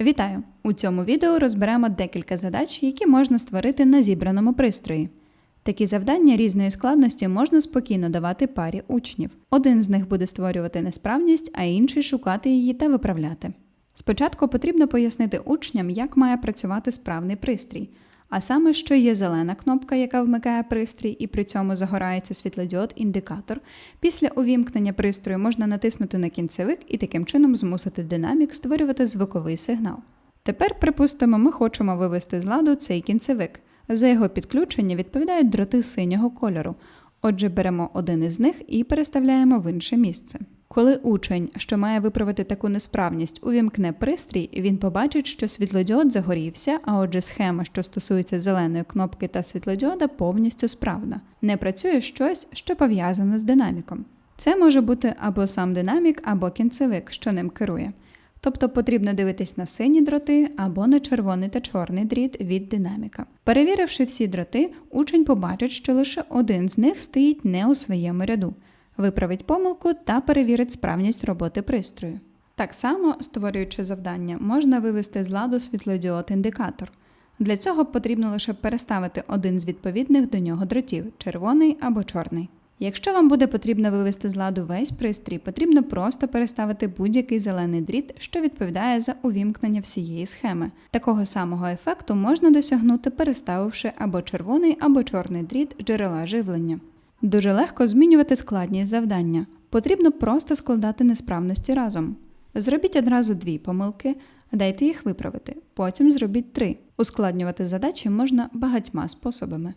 Вітаю! У цьому відео розберемо декілька задач, які можна створити на зібраному пристрої. Такі завдання різної складності можна спокійно давати парі учнів. Один з них буде створювати несправність, а інший шукати її та виправляти. Спочатку потрібно пояснити учням, як має працювати справний пристрій, а саме, що є зелена кнопка, яка вмикає пристрій, і при цьому загорається світлодіод-індикатор. Після увімкнення пристрою можна натиснути на кінцевик і таким чином змусити динамік створювати звуковий сигнал. Тепер, припустимо, ми хочемо вивести з ладу цей кінцевик. За його підключення відповідають дроти синього кольору. Отже, беремо один із них і переставляємо в інше місце. Коли учень, що має виправити таку несправність, увімкне пристрій, він побачить, що світлодіод загорівся, а отже, схема, що стосується зеленої кнопки та світлодіода, повністю справна. Не працює щось, що пов'язане з динаміком. Це може бути або сам динамік, або кінцевик, що ним керує. Тобто потрібно дивитись на сині дроти або на червоний та чорний дріт від динаміка. Перевіривши всі дроти, учень побачить, що лише один з них стоїть не у своєму ряду, виправить помилку та перевірить справність роботи пристрою. Так само, створюючи завдання, можна вивести з ладу світлодіод-індикатор. Для цього потрібно лише переставити один з відповідних до нього дротів червоний або чорний. Якщо вам буде потрібно вивести з ладу весь пристрій, потрібно просто переставити будь-який зелений дріт, що відповідає за увімкнення всієї схеми. Такого самого ефекту можна досягнути, переставивши або червоний, або чорний дріт джерела живлення. Дуже легко змінювати складність завдання. Потрібно просто складати несправності разом. Зробіть одразу дві помилки, дайте їх виправити, потім зробіть три. Ускладнювати задачі можна багатьма способами.